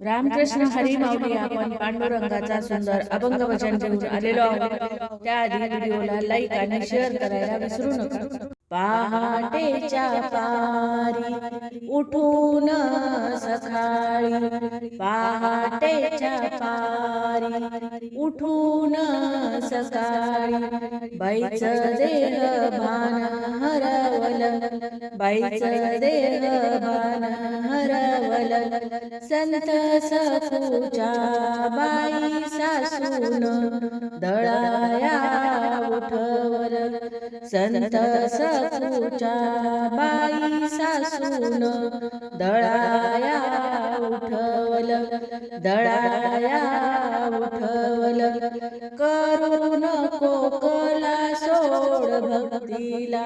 रामकृष्ण हरी माऊली आपण पांडुरंगाचा सुंदर अभंग वचन घेऊन आलेलो आहोत. त्याआधी व्हिडिओला लाईक आणि शेअर करायला विसरू नका. पहाटेच्या पारी उठून सकाळी पहाटेच्या पारी उठून सकाळी बाईच देह भान हरवल बाईच देह भान हरवल. संत सखूच्या बाई सासून दळाया उठवल संत सखूच्या बाई सासून दळाया उठवल दळाया उठवल. करू नको कला सोड भक्तीला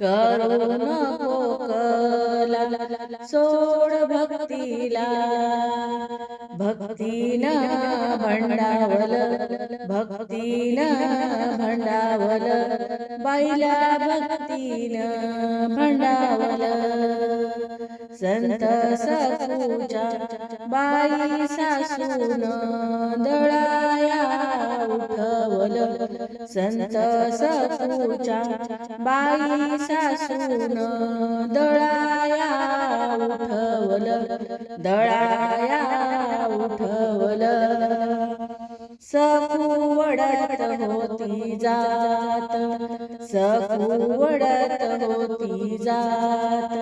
करू नको कला सोड भक्तीला. भक्तीला भंडावल बाईला भक्तीन भंडावल. संत सखूच्या बाई सासून दळाया उठवल. संत सखूच्या बाई सासून दळाया उठवल. दळा वडत होती जात सखू वडत होती जात.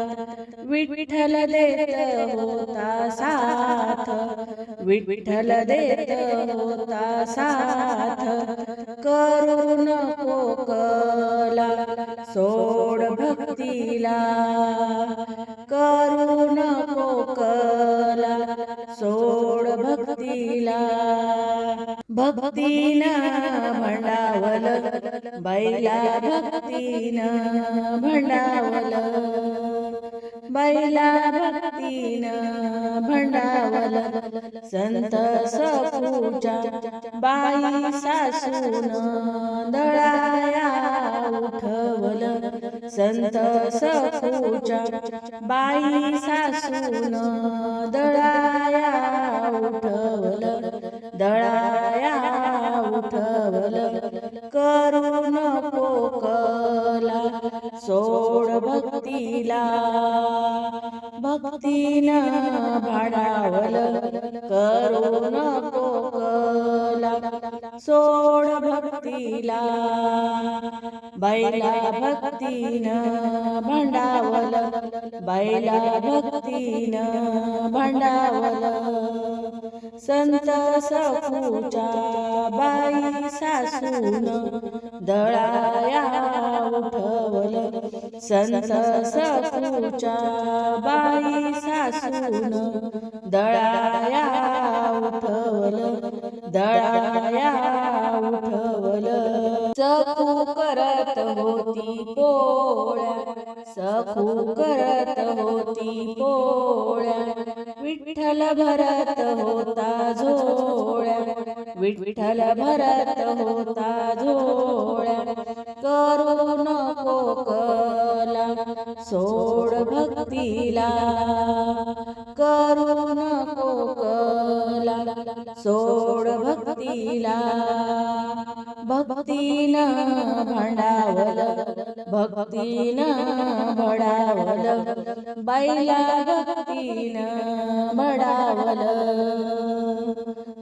विठ्ठल देत होता साथ विठ्ठल देत होता साथ. करू नको कला सोड भक्तीला करू नको कला सोड भक्तीला. भक्ती बैला भक्तीन भंडावलं. बैला भक्तीन भंडावल. संत सपूजा बाई सासून दळाया उठवल. संत सपूजा बाई सासून दळाया उठवल. दळा भक्तीला भक्तीन भाडावल करू नको कला सोड भक्तीला बैला भक्तीन भांडावल. बैला भक्तीन भांडावल. संत सखूच्या बाई सासून दळाया उठ संत सखूच्या बाई सासून दळाया उठवल दळाया उठवल. सखू करत होती पोळ्या सखू करत होती पोळ्या. विठ्ठल भरत होता झोळ्या विठ्ठल भरत होता सोड भक्तीला करू नको कला सोड भक्तीला भक्तीन भांडावल भक्तीन भडावल. बैला भक्तीन भडावल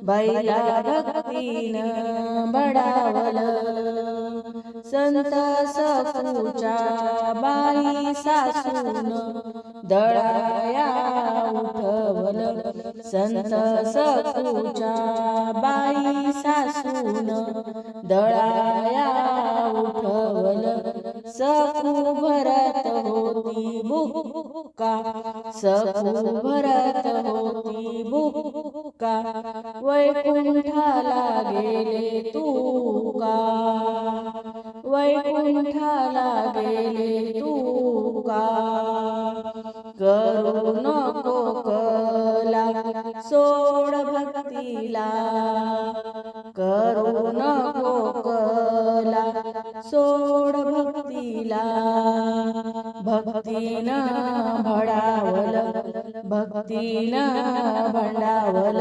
बैला भक्तीन भडावल. संत सखूच्या बाई सासून दळाया उठवल. संत सखूच्या बाई सासून दळाया उठवल. सखू भरत होती बुक्का. सखू भरत होती बुक्का. वैकुंठाला गेले तू का? वैकुंठाला गेले तू का करू नको कला सोड भक्तीला. करू नको कला सोड भक्तीला. भक्तीनं भडावल भक्ती भक्तीनं भंडावल.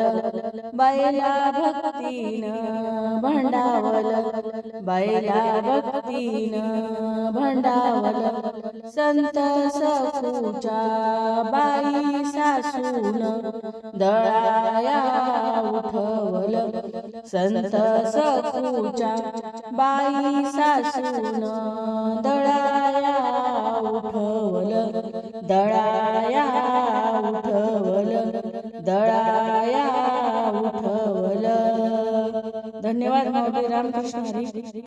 बैला भक्तीनं भंडावल. बैला भक्तीन भंडावल संत सखूच्या बाई सासून दळाया उठवल संत सखूच्या बाई सासून दळाया उठवल दळा दळाया उठवल